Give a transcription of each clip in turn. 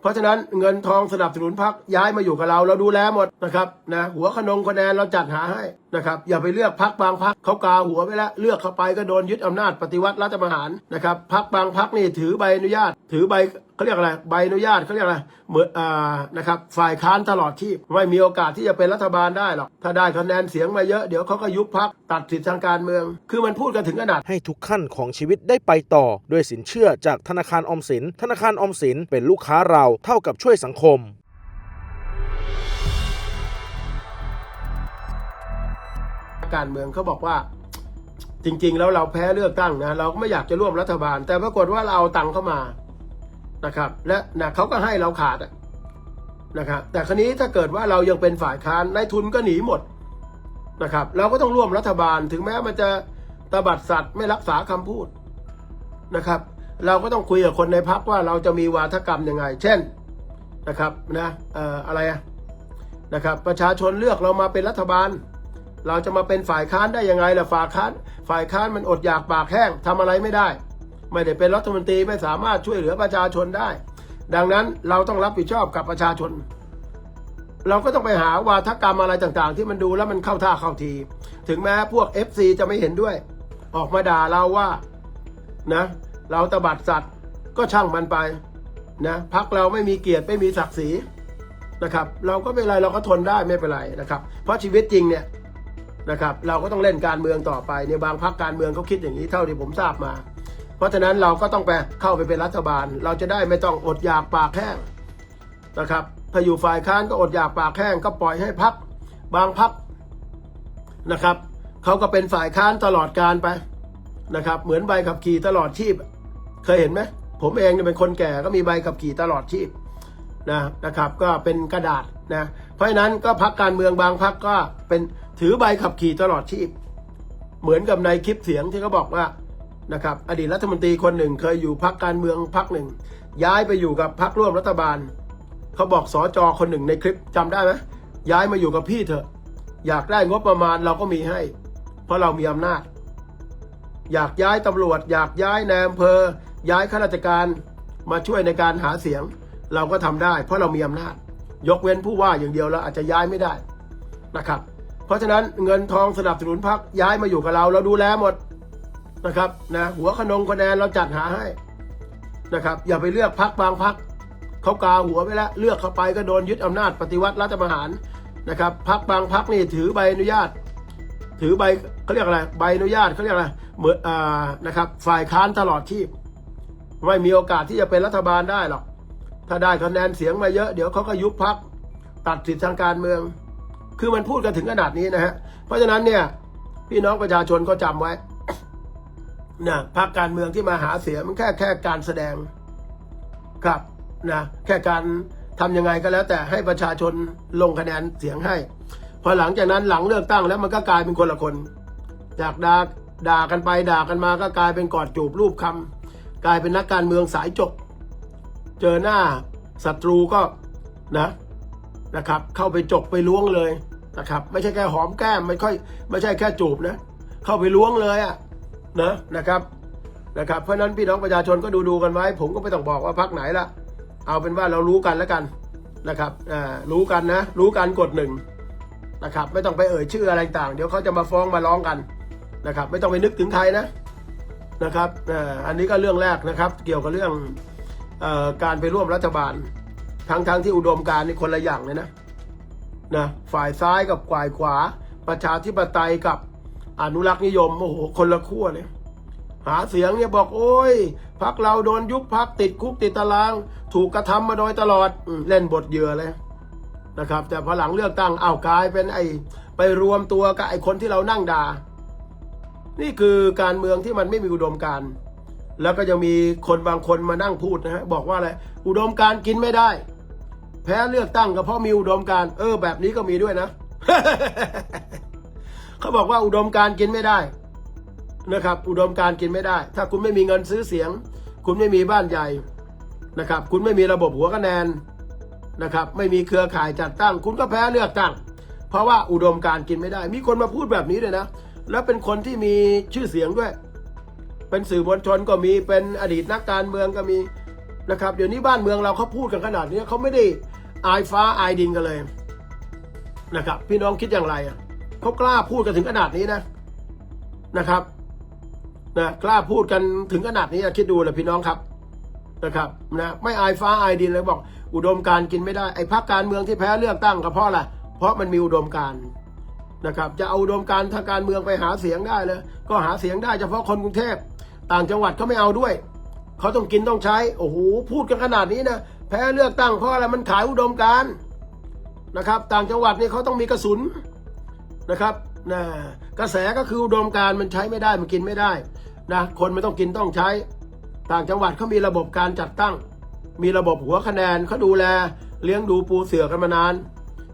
เพราะฉะนั้นเงินทองสนับสนุนพักย้ายมาอยู่กับเราเราดูแลหมดนะครับนะหัวขนงคะแนนเราจัดหาให้นะครับอย่าไปเลือกพักบางพักเขากาหัวไปแล้วเลือกเข้าไปก็โดนยึดอำนาจปฏิวัติรัฐประหารนะครับพักบางพักนี่ถือใบอนุญาต ถือใบ เขาเรียกอะไรใบอนุญาตเขาเรียกอะไรเหมือนอ่านะครับฝ่ายค้านตลอดชีพไม่มีโอกาสที่จะเป็นรัฐบาลได้หรอกถ้าได้คะแนนเสียงมาเยอะเดี๋ยวเขาก็ยุบพักตัดสิทธิทางการเมือง คือมันพูดกันถึงขนาดให้ทุกขั้นของชีวิตได้ไปต่อ ด้วยสินเชื่อจากธนาคารออมสิน ธนาคารออมสินเป็นลูกค้าเราเท่ากับช่วยสังคมการเมืองเขาบอกว่าจริง ๆ แล้วเราแพ้เลือกตั้งนะเราก็ไม่อยากจะร่วมรัฐบาล แต่ปรากฏว่าเราเอาตังค์เข้ามา นะครับ และนะเขาก็ให้เราขาดนะครับ แต่คราวนี้ถ้าเกิดว่าเรายังเป็นฝ่ายค้านนายทุนก็หนีหมดนะครับ เราก็ต้องร่วมรัฐบาล ถึงแม้มันจะตบัดสัตว์ไม่รักษาคำพูดนะครับ เราก็ต้องคุยกับคนในพักว่าเราจะมีวาทกรรมยังไง เช่นนะครับนะเอ่ออะไรนะครับ ประชาชนเลือกเรามาเป็นรัฐบาล เราจะมาเป็นฝ่ายค้านได้ยังไงล่ะฝ่ายค้าน ฝ่ายค้านมันอดอยากปากแห้งทำอะไรไม่ได้ ไม่ได้เป็นรัฐมนตรีไม่สามารถช่วยเหลือประชาชนได้ ดังนั้นเราต้องรับผิดชอบกับประชาชน เราก็ต้องไปหาวาทกรรมอะไรต่างๆ ที่มันดูแล้วมันเข้าท่าเข้าที ถึงแม้พวก FC จะไม่เห็นด้วย ออกมาด่าเราว่านะเราตบัดสัตว์ก็ช่างมันไปนะพักเราไม่มีเกียรติไม่มีศักดิ์ศรีนะครับ เราก็ไม่เป็นไรเราก็ทนได้ไม่เป็นไรนะครับ เพราะชีวิตจริงเนี่ยนะครับ เราก็ต้องเล่นการเมืองต่อไปเนี่ยบางพรรคการเมืองเขาคิดอย่างนี้เท่าที่ผมทราบมา เพราะฉะนั้นเราก็ต้องไปเข้าไปเป็นรัฐบาล เราจะได้ไม่ต้องอดอยากปากแห้งนะครับถ้าอยู่ฝ่ายค้านก็อดอยากปากแห้งก็ปล่อยให้พักบางพักนะครับเขาก็เป็นฝ่ายค้านตลอดการไปนะครับ เหมือนใบขับขี่ตลอดชีพ เคยเห็นไหมผมเองเนี่ยเป็นคนแก่ก็มีใบขับขี่ตลอดชีพนะนะครับ ก็เป็นกระดาษนะเพราะฉะนั้นก็พักการเมืองบางพักก็เป็นถือใบขับขี่ตลอดชีพ เหมือนกับในคลิปเสียงที่เขาบอกว่า นะครับอดีตรัฐมนตรีคนหนึ่ง เคยอยู่พักการเมืองพักหนึ่ง ย้ายไปอยู่กับพักร่วมรัฐบาลเขาบอกสอจอคนหนึ่งในคลิปจำได้ไหมย้ายมาอยู่กับพี่เถอะ อยากได้งบประมาณเราก็มีให้ เพราะเรามีอำนาจ อยากย้ายตำรวจ อยากย้ายนายอำเภอ ย้ายข้าราชการมาช่วยในการหาเสียง เราก็ทำได้ เพราะเรามีอำนาจ ยกเว้นผู้ว่าอย่างเดียวเราอาจจะย้ายไม่ได้นะครับ เพราะฉะนั้นเงินทองสนับสนุนพักย้ายมาอยู่กับเรา เราดูแลหมด นะครับนะหัวขนงคะแนนเราจัดหาให้นะครับ อย่าไปเลือกพักบางพักเขากาหัวไปแล้วเลือกเข้าไปก็โดนยึดอำนาจปฏิวัติรัฐประหารนะครับพักบางพักนี่ถือใบอนุญาต ถือใบเขาเรียกอะไรใบอนุญาตเขาเรียกอะไรเหมือนอ่านะครับฝ่ายค้านตลอดชีพไม่มีโอกาสที่จะเป็นรัฐบาลได้หรอกถ้าได้คะแนนเสียงมาเยอะเดี๋ยวเขาก็ยุบพักตัดสิทธิทางการเมือง คือมันพูดกันถึงขนาดนี้นะฮะเพราะฉะนั้นเนี่ยพี่น้องประชาชนก็จำไว้ นะพักการเมืองที่มาหาเสียงมันแค่แค่การแสดงครับนะแค่การทำยังไงก็แล้ว แต่ให้ประชาชนลงคะแนนเสียงให้ พอหลังจากนั้นหลังเลือกตั้งแล้วมันก็กลายเป็นคนละคน จากด่าด่ากันไปด่ากันมาก็กลายเป็นกอดจูบรูปคำกลายเป็นนักการเมืองสายจกเจอหน้าศัตรูก็นะนะครับ เข้าไปจกไปล้วงเลยนะครับ ไม่ใช่แค่หอมแก้มไม่ค่อยไม่ใช่แค่จูบนะ เข้าไปล้วงเลยอะ นะนะครับนะครับ เพราะนั้นพี่น้องประชาชนก็ดูดูกันไว้ ผมก็ไม่ต้องบอกว่าพักไหนละเอาเป็นว่าเรารู้กันแล้วกันนะครับอ่ารู้กันนะ รู้กันกดหนึ่งนะครับ ไม่ต้องไปเอ่ยชื่ออะไรต่างเดี๋ยวเขาจะมาฟ้องมาร้องกันนะครับ ไม่ต้องไปนึกถึงใครนะนะครับอ่าอันนี้ก็เรื่องแรกนะครับ เกี่ยวกับเรื่องเอ่อการไปร่วมรัฐบาล ทั้งทั้งที่อุดมการณ์นี่คนละอย่างเลยนะนะฝ่ายซ้ายกับฝ่ายขวา ประชาธิปไตยกับ อนุรักษ์นิยมโอ้โหคนละขั้วเลยหาเสียงเนี่ยบอกโอ้ยพักเราโดนยุบพักติดคุกติดตาราง ถูกกระทำมาโดยตลอดอเล่นบทเหยื่อเลยนะครับ แต่พอหลังเลือกตั้งอ้าวกลายเป็นไอ้ไปรวมตัวกับไอ้คนที่เรานั่งด่า นี่คือการเมืองที่มันไม่มีอุดมการณ์แล้วก็ยังมีคนบางคนมานั่งพูดนะฮะบอกว่าอะไรอุดมการณ์กินไม่ได้ แพ้เลือกตั้งก็เพราะมีอุดมการณ์เออ แบบนี้ก็มีด้วยนะ เขาบอกว่าอุดมการกินไม่ได้นะครับ อุดมการกินไม่ได้ ถ้าคุณไม่มีเงินซื้อเสียง คุณไม่มีบ้านใหญ่นะครับ คุณไม่มีระบบหัวคะแนนนะครับ ไม่มีเครือข่ายจัดตั้ง คุณก็แพ้เลือกตั้ง เพราะว่าอุดมการกินไม่ได้ มีคนมาพูดแบบนี้เลยนะ แล้วเป็นคนที่มีชื่อเสียงด้วย เป็นสื่อมวลชนก็มีเป็นอดีตนักการเมืองก็มีนะครับ เดี๋ยวนี้บ้านเมืองเราเขาพูดกันขนาดนี้เขาไม่ได้อายฟ้าอายดินกันเลยนะครับ พี่น้องคิดอย่างไรอะ เขากล้าพูดกันถึงขนาดนี้นะนะครับนะกล้าพูดกันถึงขนาดนี้อะคิดดูเลยพี่น้องครับนะครับนะไม่อายฟ้าอายดินเลยบอก อุดมการกินไม่ได้ไอ้พรรคการเมืองที่แพ้เลือกตั้งก็เพราะอะไรเพราะมันมีอุดมการนะครับจะเอาอุดมการทางการเมืองไปหาเสียงได้เลยก็หาเสียงได้เฉพาะคนกรุงเทพต่างจังหวัดเขาไม่เอาด้วยเขาต้องกินต้องใช้โอ้โหพูดกันขนาดนี้นะแพ้เลือกตั้งเพราะอะไรมันขายอุดมการนะครับ ต่างจังหวัดนี่เขาต้องมีกระสุน นะครับนะกระแสก็คืออุดมการมันใช้ไม่ได้มันกินไม่ได้นะคนไมันต้องกินต้องใช้ ต่างจังหวัดเขามีระบบการจัดตั้ง มีระบบหัวคะแนนเขาดูแล เลี้ยงดูปูเสือกันมานาน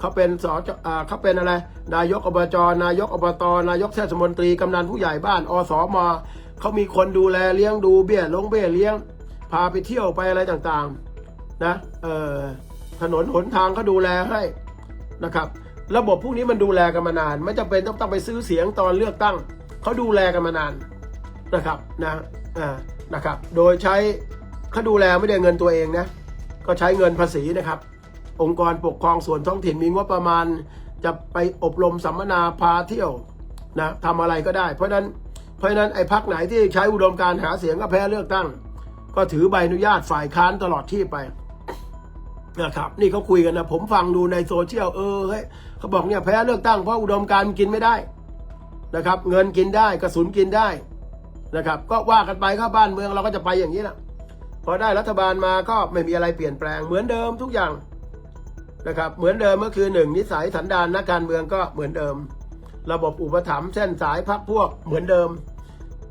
เขาเป็นสอ่าเขาเป็นอะไร นายกอบจนายกอบตนายกเทศมนตรีกำนันผู้ใหญ่บ้านอสมเขามีคนดูแลเลี้ยงดูเบี้ยลงเบี้ยเลี้ยง พาไปเที่ยวไปอะไรต่างๆ นะเออถนนหนทางเขาดูแลให้นะครับ ระบบพวกนี้มันดูแลกันมานาน ไม่จำเป็นต้องต้องไปซื้อเสียงตอนเลือกตั้ง เขาดูแลกันมานานนะครับนะอ่านะครับ โดยใช้เขาดูแลไม่ได้เงินตัวเองนะ ก็ใช้เงินภาษีนะครับ องค์กรปกครองส่วนท้องถิ่นมีงบประมาณ จะไปอบรมสัมมนาพาเที่ยวนะทำอะไรก็ได้ เพราะนั้นเพราะนั้นไอ้พักไหนที่ใช้อุดมการหาเสียงก็แพ้เลือกตั้ง ก็ถือใบอนุญาตฝ่ายค้านตลอดที่ไป นะครับ นี่เขาคุยกันนะ ผมฟังดูในโซเชียลเออเฮ้ยเขาบอกเนี่ยแพ้เลือกตั้งเพราะอุดมการณ์กินไม่ได้นะครับ เงินกินได้กระสุนกินได้นะครับ ก็ว่ากันไปครับบ้านเมืองเราก็จะไปอย่างนี้แหละพอได้รัฐบาลมาก็ไม่มีอะไรเปลี่ยนแปลงเหมือนเดิมทุกอย่างนะครับเหมือนเดิมก็คือหนึ่งนิสัยสันดานนักการเมืองก็เหมือนเดิม ระบบอุปถัมภ์เส้นสายพักพวกเหมือนเดิม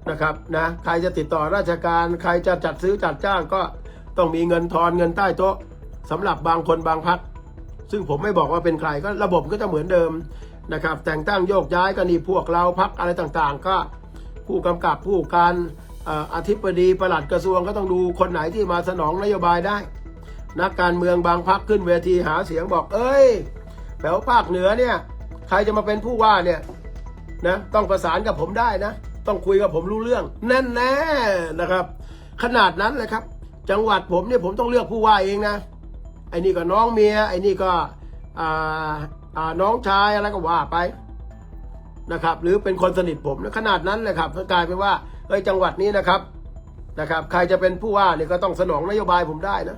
นะครับนะใครจะติดต่อราชการ ใครจะจัดซื้อจัดจ้างก็ต้องมีเงินทอนเงินใต้โต๊ะ สำหรับบางคนบางพัก ซึ่งผมไม่บอกว่าเป็นใครก็ระบบก็จะเหมือนเดิมนะครับ แต่งตั้งโยกย้ายก็นี่พวกเราพักอะไรต่างๆ ก็ผู้กำกับผู้การอธิบดีประหลัดกระทรวงก็ต้องดูคนไหนที่มาสนองนโยบายได้ นักการเมืองบางพักขึ้นเวทีหาเสียงบอก เอ้ยแถวภาคเหนือเนี่ย ใครจะมาเป็นผู้ว่าเนี่ยนะต้องประสานกับผมได้นะ ต้องคุยกับผมรู้เรื่องแน่แน่นะครับ ขนาดนั้นเลยครับ จังหวัดผมเนี่ยผมต้องเลือกผู้ว่าเองนะ ไอ้นี่ก็น้องเมียไอ้นี่ก็น้องชายอะไรก็ว่าไปนะครับ หรือเป็นคนสนิทผมนะขนาดนั้นเลยครับกลายเป็นว่าเอ้ยจังหวัดนี้นะครับนะครับ ใครจะเป็นผู้ว่าเนี่ยก็ต้องสนองนโยบายผมได้นะ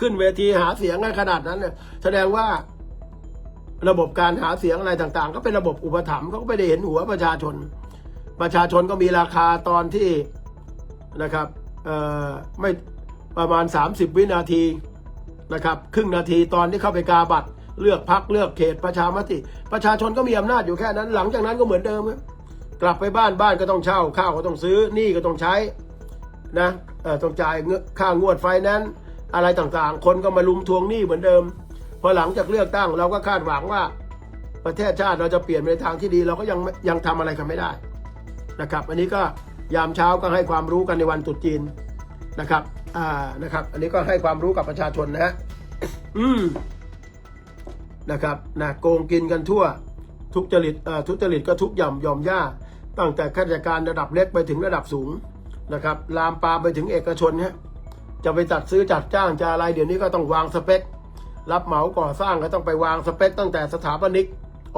ขึ้นเวทีหาเสียงกันขนาดนั้นเนี่ยแสดงว่าระบบการหาเสียงอะไรต่างๆ ก็เป็นระบบอุปถัมภ์เขาก็ไม่ได้เห็นหัวประชาชน ประชาชนก็มีราคาตอนที่นะครับเอ่อไม่ประมาณ 30 วินาที นะครับครึ่งนาทีตอนที่เข้าไปกาบัตรเลือกพักเลือกเขตประชามติ ประชาชนก็มีอำนาจอยู่แค่นั้น หลังจากนั้นก็เหมือนเดิมครับกลับไปบ้านบ้านก็ต้องเช่าข้าวก็ต้องซื้อหนี้ก็ต้องใช้นะเออต้องจ่ายเงินค่างวดไฟแนนซ์อะไรต่างๆ คนก็มาลุมทวงหนี้เหมือนเดิมพอหลังจากเลือกตั้งเราก็คาดหวังว่า ประเทศชาติเราจะเปลี่ยนไปในทางที่ดีเราก็ยังยังทำอะไรกันไม่ได้นะครับ อันนี้ก็ยามเช้าก็ให้ความรู้กันในวันตรุษจีนนะครับ อ่านะครับ อันนี้ก็ให้ความรู้กับประชาชนนะฮะอืมนะครับนะโกงกินกันทั่ว ทุจริตเอ่อทุจริตก็ทุกหย่อมหย่อมย่าตั้งแต่ข้าราชการระดับเล็กไปถึงระดับสูงนะครับ ลามปามไปถึงเอกชนฮะจะไปจัดซื้อจัดจ้างจะอะไรเดี๋ยวนี้ก็ต้องวางสเปค รับเหมาก่อสร้างก็ต้องไปวางสเปค ตั้งแต่สถาปนิก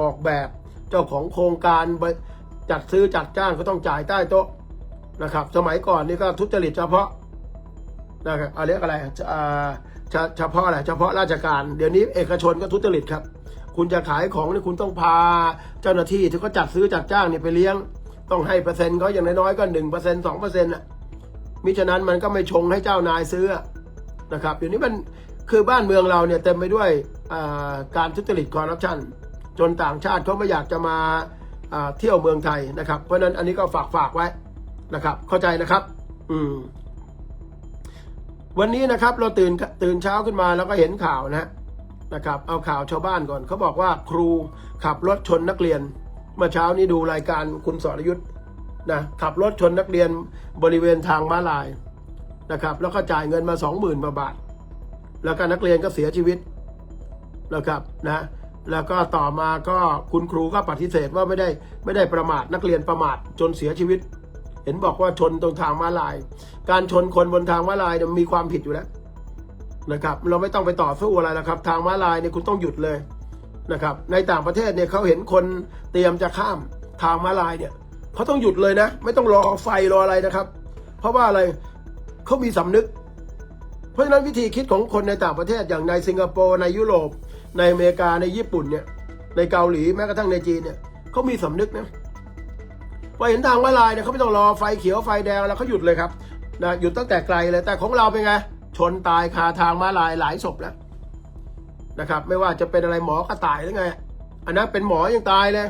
ออกแบบเจ้าของโครงการบจัดซื้อจัดจ้างก็ต้องจ่ายใต้โต๊ะนะครับ สมัยก่อนนี่ก็ทุจริตเฉพาะ นะครับเอาเรียกอะไรอ่าเฉพาะอะไรเฉพาะราชการ เดี๋ยวนี้เอกชนก็ทุจริตครับ คุณจะขายของนี่คุณต้องพาเจ้าหน้าที่ที่เขาจัดซื้อจัดจ้างเนี่ยไปเลี้ยง ต้องให้เปอร์เซ็นต์เขาอย่างน้อยๆก็หนึ่งเปอร์เซ็นต์สองเปอร์เซ็นต์อะมิฉะนั้นมันก็ไม่ชงให้เจ้านายซื้อนะครับเดี๋ยวนี้มันคือบ้านเมืองเราเนี่ยเต็มไปด้วยการทุจริตคอร์รัปชันจนต่างชาติเขาไม่อยากจะมาอ่าเที่ยวเมืองไทยนะครับ เพราะฉะนั้นอันนี้ก็ฝากฝากไว้นะครับ เข้าใจนะครับ อืม วันนี้นะครับเราตื่นตื่นเช้าขึ้นมาแล้วก็เห็นข่าวนะนะครับ เอาข่าวชาวบ้านก่อนเขาบอกว่าครูขับรถชนนักเรียน เมื่อเช้านี้ดูรายการคุณสรยุทธ์นะขับรถชนนักเรียนบริเวณทางม้าลายนะครับ แล้วก็จ่ายเงินมาสองหมื่นบาท แล้วก็นักเรียนก็เสียชีวิตนะครับนะแล้วก็ต่อมาก็คุณครูก็ปฏิเสธว่าไม่ได้ไม่ได้ประมาทนักเรียนประมาทจนเสียชีวิต เห็นบอกว่าชนตรงทางม้าลาย การชนคนบนทางม้าลายมีความผิดอยู่แล้วนะครับ เราไม่ต้องไปต่อสู้อะไรแล้วครับ ทางม้าลายเนี่ยคุณต้องหยุดเลยนะครับ ในต่างประเทศเนี่ยเขาเห็นคนเตรียมจะข้ามทางม้าลายเนี่ยเขาต้องหยุดเลยนะ ไม่ต้องรอไฟรออะไรนะครับ เพราะว่าอะไรเขามีสำนึก เพราะฉะนั้นวิธีคิดของคนในต่างประเทศอย่างในสิงคโปร์ในยุโรป ในอเมริกาในญี่ปุ่นเนี่ยในเกาหลีแม้กระทั่งในจีนเนี่ยเขามีสำนึกนะ พอเห็นทางม้าลายเนี่ยเขาไม่ต้องรอไฟเขียวไฟแดงแล้วเขาหยุดเลยครับนะหยุดตั้งแต่ไกลเลยแต่ของเราเป็นไงชนตายคาทางม้าลายหลายศพแล้วนะครับ ไม่ว่าจะเป็นอะไรหมอก็ตายหรือไง อันนั้นเป็นหมอยังตายเลย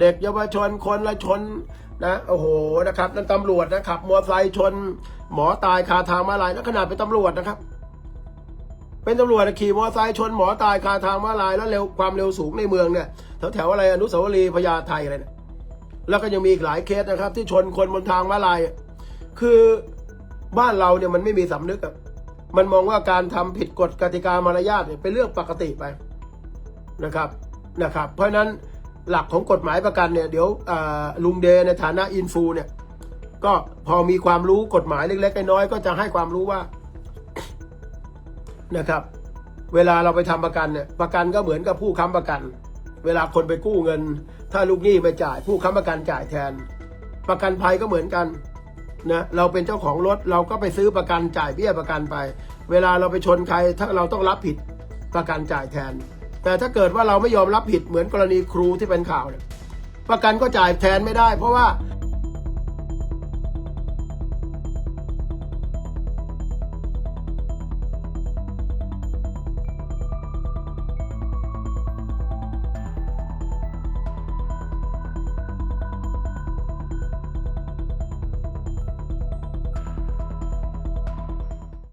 เด็กเยาวชนคนละชนนะโอ้โหนะครับนั่นตำรวจนะครับมอเตอร์ไซค์ชน หมอตายคาทางม้าลายนั่นขนาดเป็นตำรวจนะครับ เป็นตำรวจขี่มอเตอร์ไซค์ชนหมอตายคาทางม้าลายแล้วเร็วความเร็วสูงในเมืองเนี่ยแถวแถวอะไรอนุสาวรีย์พญาไทอะไรเนี่ย แล้วก็ยังมีอีกหลายเคสนะครับ ที่ชนคนบนทางม้าลาย คือบ้านเราเนี่ยมันไม่มีสำนึกอะมันมองว่าการทำผิดกฎกติกามารยาทเนี่ยเป็นเรื่องปกติไปนะครับนะครับ เพราะฉะนั้นหลักของกฎหมายประกันเนี่ยเดี๋ยวลุงเดในฐานะอินฟูเนี่ยก็พอมีความรู้กฎหมายเล็กๆน้อยๆก็จะให้ความรู้ว่านะครับ เวลาเราไปทำประกันเนี่ยประกันก็เหมือนกับผู้ค้ำประกัน เวลาคนไปกู้เงิน ถ้าลูกหนี้ไม่จ่าย ผู้ค้ำประกันจ่ายแทน ประกันภัยก็เหมือนกันนะเราเป็นเจ้าของรถเราก็ไปซื้อประกันจ่ายเบี้ยประกันไป เวลาเราไปชนใครถ้าเราต้องรับผิดประกันจ่ายแทน แต่ถ้าเกิดว่าเราไม่ยอมรับผิดเหมือนกรณีครูที่เป็นข่าวเนี่ยประกันก็จ่ายแทนไม่ได้ เพราะว่า